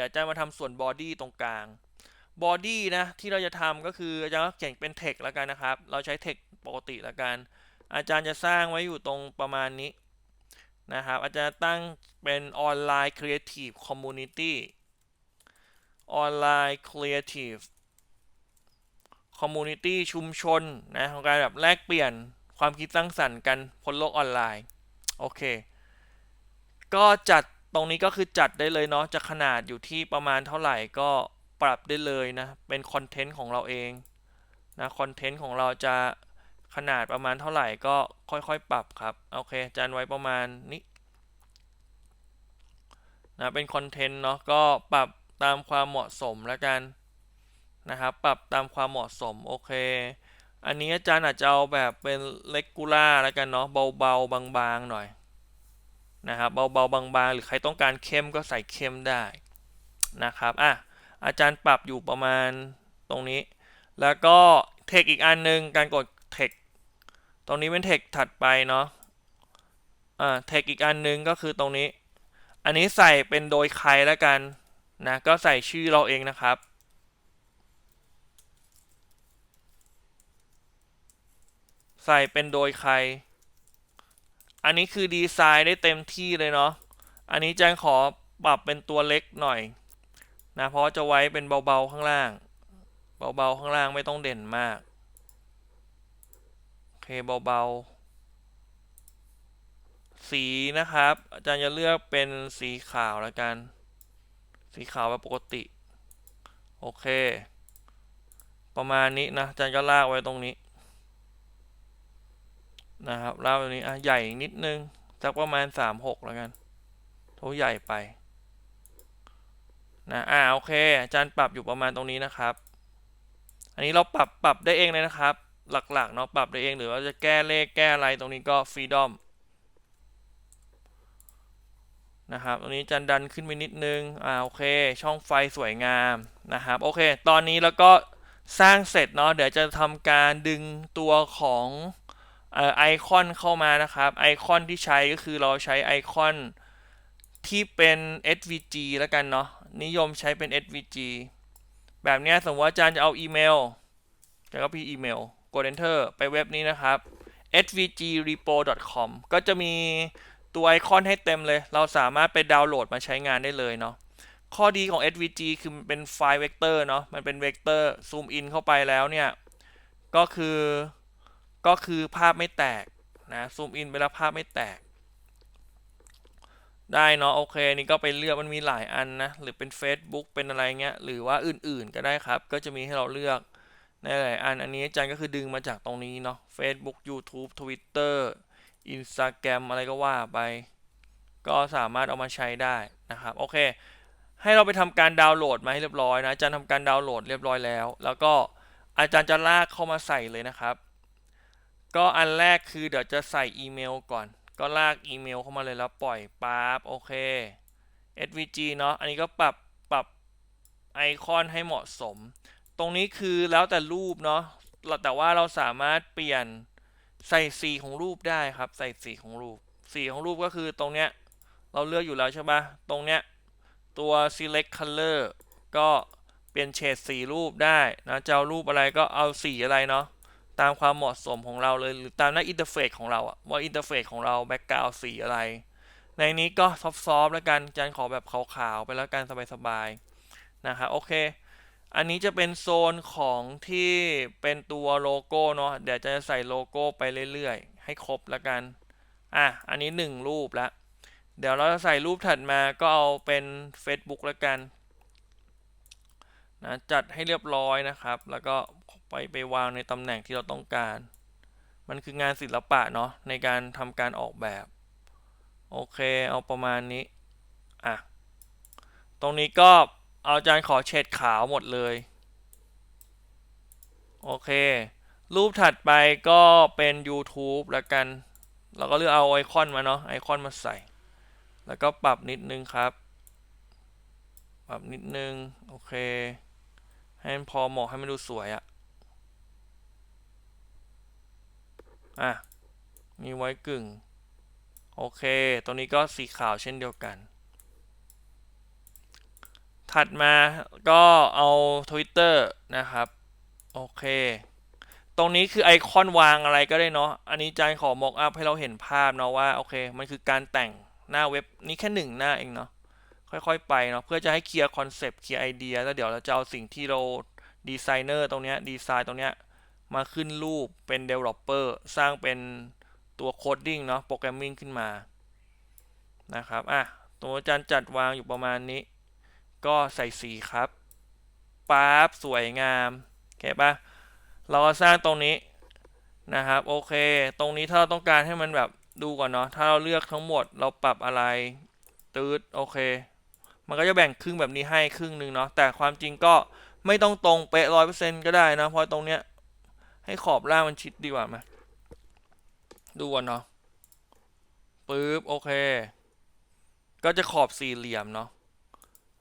ดี๋ยวอาจารย์มาทำส่วนบอดี้ตรงกลางบอดี้นะที่เราจะทำก็คืออาจารย์ก็เขียนเป็นเทคแล้วกันนะครับ เราใช้เทคปกติแล้วกัน อาจารย์จะสร้างไว้อยู่ตรงประมาณนี้นะครับ อาจารย์ตั้งเป็นออนไลน์ครีเอทีฟคอมมูนิตี้ออนไลน์ครีเอทีฟคอมมูนิตี้ชุมชนนะของการแบบแลกเปลี่ยนความคิดสร้างสรรค์กันบนโลกออนไลน์ โอเค ก็จัด ตรงนี้ก็คือจัดได้เลยเนาะจะขนาดอยู่ที่ประมาณเท่าไหร่ก็ปรับได้เลยนะ เป็นคอนเทนต์ของเราเองนะคอนเทนต์ของเราจะขนาดประมาณเท่าไหร่ก็ค่อยๆ ปรับครับ โอเคจานไว้ประมาณนี้นะเป็นคอนเทนต์เนาะก็ปรับตามความเหมาะสมแล้วกันนะครับปรับตามความเหมาะสมโอเค อันนี้อาจารย์อาจจะเอาแบบเป็นเลกูล่าแล้วกันเนาะเบาๆ บางๆ หน่อย นะครับเบาๆบางๆ หรือใครต้องการเข้มก็ใส่เข้มได้นะครับอะอาจารย์ปรับอยู่ประมาณตรงนี้ แล้วก็เทคอีกอันหนึ่งการกดเทคตรงนี้เป็นเทคถัดไปเนาะอ่าเทคอีกอันหนึ่งก็คือตรงนี้ อันนี้ใส่เป็นโดยใครแล้วกันนะก็ใส่ชื่อเราเองนะครับใส่เป็นโดยใคร อันนี้คือดีไซน์ได้เต็มที่เลยเนาะ อันนี้แจงขอปรับเป็นตัวเล็กหน่อยนะเพราะจะไว้เป็นเบาๆข้างล่าง เบาๆข้างล่างไม่ต้องเด่นมาก โอเคเบาๆ สีนะครับ อาจารย์จะเลือกเป็นสีขาวแล้วกัน สีขาวแบบปกติ โอเค ประมาณนี้นะอาจารย์ก็ลากไว้ตรงนี้ นะครับลาตรงนี้อะใหญ่นิดนึงสักประมาณสามหกแล้วกันทุใหญ่ไปนะอ่าโอเคอาจารย์ปรับอยู่ประมาณตรงนี้นะครับ อันนี้เราปรับปรับได้เองเลยนะครับ หลักๆเนาะปรับได้เองหรือว่าจะแก้เลขแก้อะไรตรงนี้ก็ฟรีดอมนะครับตรงนี้จันดันขึ้นไปนิดนึง อ่าโอเค ช่องไฟสวยงามนะครับ โอเค ตอนนี้แล้วก็สร้างเสร็จเนาะ เดี๋ยวจะทำการดึงตัวของ ไอคอนเข้ามานะครับไอคอนที่ใช้ก็คือเราใช้ไอคอนที่เป็น SVG แล้วกันเนาะนิยมใช้เป็น SVG แบบนี้สมมติว่าอาจารย์จะเอาอีเมลจะก็พี่อีเมลกด enter ไปเว็บนี้นะครับ svgrepo.com ก็จะมีตัวไอคอนให้เต็มเลย เราสามารถไปดาวน์โหลดมาใช้งานได้เลยเนาะข้อดีของ SVG คือมันเป็นไฟล์เวกเตอร์เนาะมันเป็นเวกเตอร์ซูมอินเข้าไปแล้วเนี่ย ก็คือ ก็คือภาพไม่แตกนะซูมอินไปแล้วภาพไม่แตก ได้เนาะโอเคนี่ก็ไปเลือกมันมีหลายอันนะหรือเป็น Facebook เป็นอะไรเงี้ยหรือว่าอื่นๆก็ได้ครับ ก็จะมีให้เราเลือกในหลายอันอันนี้อาจารย์ก็คือดึงมาจากตรงนี้เนาะ Facebook YouTube Twitter Instagram อะไรก็ว่าไป ก็สามารถเอามาใช้ได้นะครับโอเค ให้เราไปทำการดาวน์โหลดมาให้เรียบร้อยนะอาจารย์ทำการดาวน์โหลดเรียบร้อยแล้ว แล้วก็อาจารย์จะลากเข้ามาใส่เลยนะครับ ก็อันแรกคือเดี๋ยวจะใส่อีเมลก่อน ก็ลากอีเมลเข้ามาเลยแล้วปล่อยปั๊บโอเค svg เนาะอันนี้ก็ปรับปรับไอคอนให้เหมาะสม ตรงนี้คือแล้วแต่รูปเนาะแต่ว่าเราสามารถเปลี่ยนใส่สีของรูปได้ครับ ใส่สีของรูป สีของรูปก็คือตรงเนี้ยเราเลือกอยู่แล้วใช่ปะตรงเนี้ยตัว select color ก็เปลี่ยนเฉดสีรูปได้นะจะเอารูปอะไรก็เอาสีอะไรเนาะ ตามความเหมาะสมของเราเลยหรือตามหน้าอินเทอร์เฟซของเราอะว่าอินเทอร์เฟซของเราแบ็กกราวด์สีอะไร ในนี้ก็ซอฟต์ๆแล้วกันจันขอแบบขาวๆไปแล้วกันสบายๆนะครับโอเค อันนี้จะเป็นโซนของที่เป็นตัวโลโก้เนาะเดี๋ยวจะใส่โลโก้ไปเรื่อยๆ ให้ครบแล้วกันอะอันนี้หนึ่งรูปล้วเดี๋ยวเราจะใส่รูปถัดมาก็เอาเป็น Facebook แล้วกันนะจัดให้เรียบร้อยนะครับ แล้วก็ ไปไปวางในตำแหน่งที่เราต้องการ มันคืองานศิลปะเนาะในการทำการออกแบบ โอเค เอาประมาณนี้ อะ ตรงนี้ก็เอาจานขอเฉดขาวหมดเลย โอเค รูปถัดไปก็เป็น YouTube แล้วกัน เราก็เลือกเอาไอคอนมาเนาะไอคอนมาใส่ แล้วก็ปรับนิดนึงครับ ปรับนิดนึง โอเค ให้พอเหมาะให้มันดูสวยอะ อะมีไว้กึ่ง โอเค ตัวนี้ก็สีขาวเช่นเดียวกัน ถัดมาก็เอา Twitter นะครับ โอเค ตรงนี้คือไอคอนวางอะไรก็ได้เนาะ อันนี้จานขอ mock up ให้เราเห็นภาพเนาะว่า โอเค มันคือการแต่งหน้าเว็บนี้แค่หนึ่งหน้าเองเนาะ ค่อยๆไปเนาะ เพื่อจะให้เคลียร์คอนเซปต์ เคลียร์ไอเดีย แล้วเดี๋ยวเราจะเอาสิ่งที่เราดีไซเนอร์ตรงเนี้ย ดีไซน์ตรงเนี้ย มาขึ้นรูปเป็น developer สร้างเป็นตัวโคดดิ้งเนาะโปรแกรมมิ่งขึ้นมานะครับอะตัวอาจารย์จัดวางอยู่ประมาณนี้ ก็ใส่สีครับปั๊บสวยงามโอเคปะเราสร้างตรงนี้นะครับโอเค ตรงนี้ถ้าเราต้องการให้มันแบบดูก่อนเนาะถ้าเราเลือกทั้งหมดเราปรับอะไรตืดโอเค มันก็จะแบ่งครึ่งแบบนี้ให้ครึ่งหนึ่งเนาะแต่ความจริงก็ไม่ต้องตรงเป๊ะร้อยเปอร์เซ็นต์ก็ได้นะเพราะตรงเนี้ย ให้ขอบล่างมันชิดดีกว่าไหมดูก่อนเนาะปึ๊บโอเค ก็จะขอบสี่เหลี่ยมเนาะ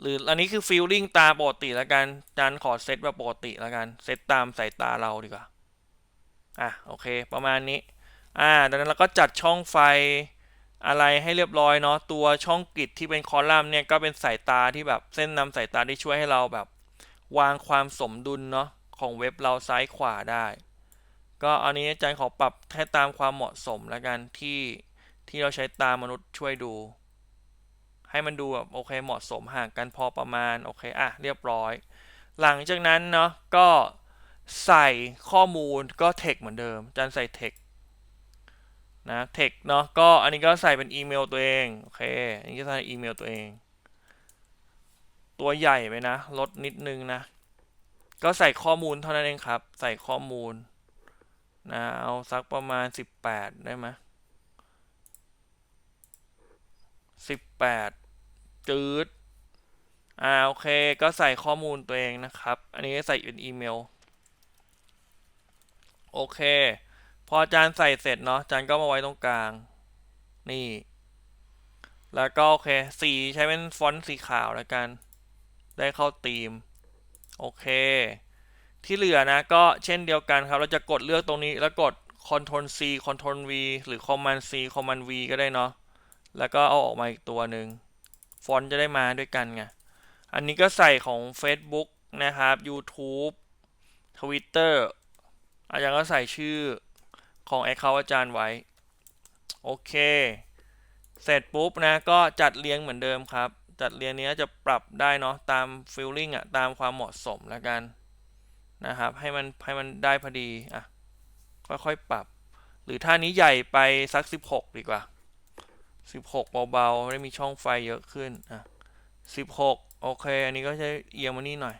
หรืออันนี้คือฟีลลิ่งตาปกติแล้วกันจานขอเซตแบบปกติแล้วกันเซตตามสายตาเราดีกว่าอะโอเค ประมาณนี้อ่าดังนั้นเราก็จัดช่องไฟอะไรให้เรียบร้อยเนาะตัวช่องกริดที่เป็นคอลัมน์เนี่ยก็เป็นสายตาที่แบบเส้นนำสายตาที่ช่วยให้เราแบบ วางความสมดุลเนาะ ของเว็บเราซ้ายขวาได้ ก็อันนี้อาจารย์ขอปรับให้ตามความเหมาะสมแล้วกันที่ที่เราใช้ตามนุษย์ช่วยดู ให้มันดูแบบโอเคเหมาะสมห่างกันพอประมาณโอเคอะเรียบร้อย หลังจากนั้นเนาะก็ใส่ข้อมูลก็เทคเหมือนเดิมอาจารย์ใส่เทคนะเทคเนาะก็อันนี้ก็ใส่เป็นอีเมลตัวเองโอเคอันนี้ก็ใส่อีเมลตัวเอง ตัวใหญ่ไปนะ ลดนิดนึงนะ ก็ใส่ข้อมูลเท่านั้นเองครับ ใส่ข้อมูลนะเอาสักประมาณ 18 ได้ไหม18จืดอ่าโอเค ก็ใส่ข้อมูลตัวเองนะครับ อันนี้ใส่เป็นอีเมล โอเค พออาจารย์ใส่เสร็จเนาะอาจารย์ก็มาไว้ตรงกลาง นี่ แล้วก็โอเค สีใช้เป็นฟอนต์สีขาวแล้วกัน ได้เข้าธีม โอเค ที่เหลือนะก็เช่นเดียวกันครับ เราจะกดเลือกตรงนี้แล้วกด Ctrl C Ctrl V หรือ Command C Command V ก็ได้เนาะ แล้วก็เอาออกมาอีกตัวหนึ่งฟอนต์จะได้มาด้วยกันไง อันนี้ก็ใส่ของ Facebook นะครับ YouTube Twitter อาจารย์ก็ใส่ชื่อของ Account อาจารย์ไว้ โอเค เสร็จปุ๊บนะก็จัดเรียงเหมือนเดิมครับ จัดเรียงนี้จะปรับได้เนาะตามฟีลลิ่งอะตามความเหมาะสมแล้วกันนะครับ ให้มันให้มันได้พอดีอะค่อยๆปรับ หรือท่านี้ใหญ่ไปสัก 16 ดีกว่า 16 เบาๆได้มีช่องไฟเยอะขึ้นอะ16 โอเค อันนี้ก็ใช้เอียงมานี่หน่อย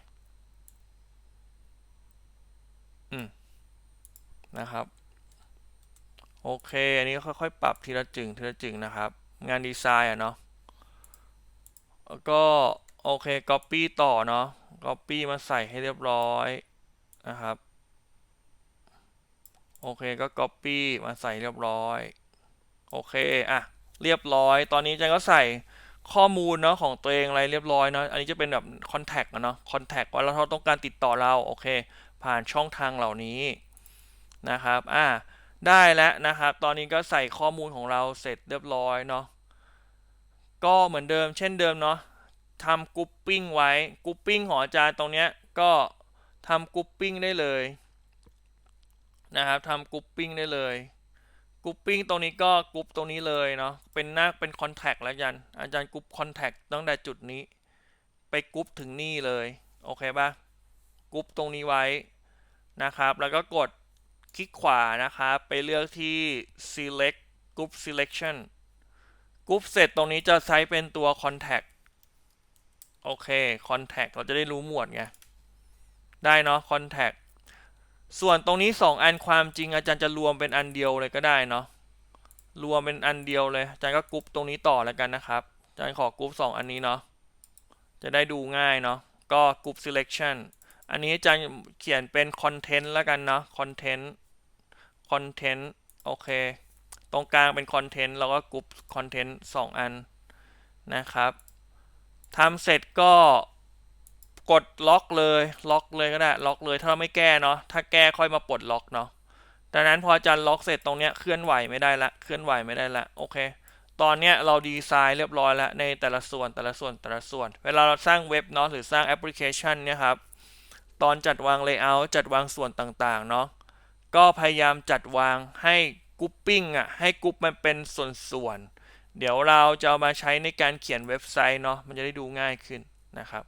อืม นะครับ โอเค อันนี้ค่อยๆ ปรับทีละจึงทีละจึงนะครับ งานดีไซน์อะเนาะ แล้วก็ โอเค Copy ต่อเนาะ Copy มาใส่ให้เรียบร้อยนะครับ โอเคก็ Copy มาใส่เรียบร้อย โอเค อะ เรียบร้อย ตอนนี้จันก็ใส่ข้อมูลเนาะของตัวเองอะไรเรียบร้อยเนาะ อันนี้จะเป็นแบบ Contact นะเนาะ Contact ว่าเราต้องการติดต่อเรา โอเค ผ่านช่องทางเหล่านี้นะครับ อะได้แล้วนะครับ ตอนนี้ก็ใส่ข้อมูลของเราเสร็จเรียบร้อยเนาะ ก็เหมือนเดิมเช่นเดิมเนาะทำกรุ๊ปปิ้งไว้กรุ๊ปปิ้งของอาจารย์ตรงเนี้ยก็ทำกรุ๊ปปิ้งได้เลยนะครับทำกรุ๊ปปิ้งได้เลยกรุ๊ปปิ้งตรงนี้ก็กรุ๊ปตรงนี้เลยเนาะเป็นหน้าเป็นคอนแทคแล้วยันอาจารย์กรุ๊ปคอนแทคตั้งแต่จุดนี้ ไปกรุ๊ปถึงนี่เลยโอเคปะกรุ๊ปตรงนี้ไว้นะครับ แล้วก็กดคลิกขวานะครับ ไปเลือกที่ select group selection กรุ๊ปเสร็จตรงนี้จะใช้เป็นตัว contact โอเค contact เราจะได้รู้หมวดไง ได้เนาะ contact ส่วนตรงนี้ 2 อันความจริงอาจารย์จะรวมเป็นอันเดียวเลยก็ได้เนาะ รวมเป็นอันเดียวเลย อาจารย์ก็กรุ๊ปตรงนี้ต่อแล้วกันนะครับ อาจารย์ขอกรุ๊ป2อันนี้เนาะ จะได้ดูง่ายเนาะ ก็กรุ๊ป selection อันนี้อาจารย์เขียนเป็น content แล้วกันเนาะ content content โอเค ตรงกลางเป็น content แล้วก็กรุ๊ป content 2อันนะครับทำเสร็จก็กดล็อกเลยล็อกเลยก็ได้ล็อกเลยถ้าเราไม่แก้เนาะถ้าแก้ค่อยมาปลดล็อกเนาะดังนั้นพออาจารย์ล็อกเสร็จตรงเนี้ยเคลื่อนไหวไม่ได้ละเคลื่อนไหวไม่ได้ละโอเค ตอนเนี้ยเราดีไซน์เรียบร้อยแล้วในแต่ละส่วนแต่ละส่วนแต่ละส่วน เวลาเราสร้างเว็บเนาะหรือสร้างแอปพลิเคชันเนี่ยครับตอนจัดวาง Layout จัดวางส่วนต่างๆเนาะก็พยายามจัดวางให้ กรุ๊ปปิ้งอะให้กรุ๊ปมันเป็นส่วนๆ เดี๋ยวเราจะเอามาใช้ในการเขียนเว็บไซต์เนาะมันจะได้ดูง่ายขึ้นนะครับ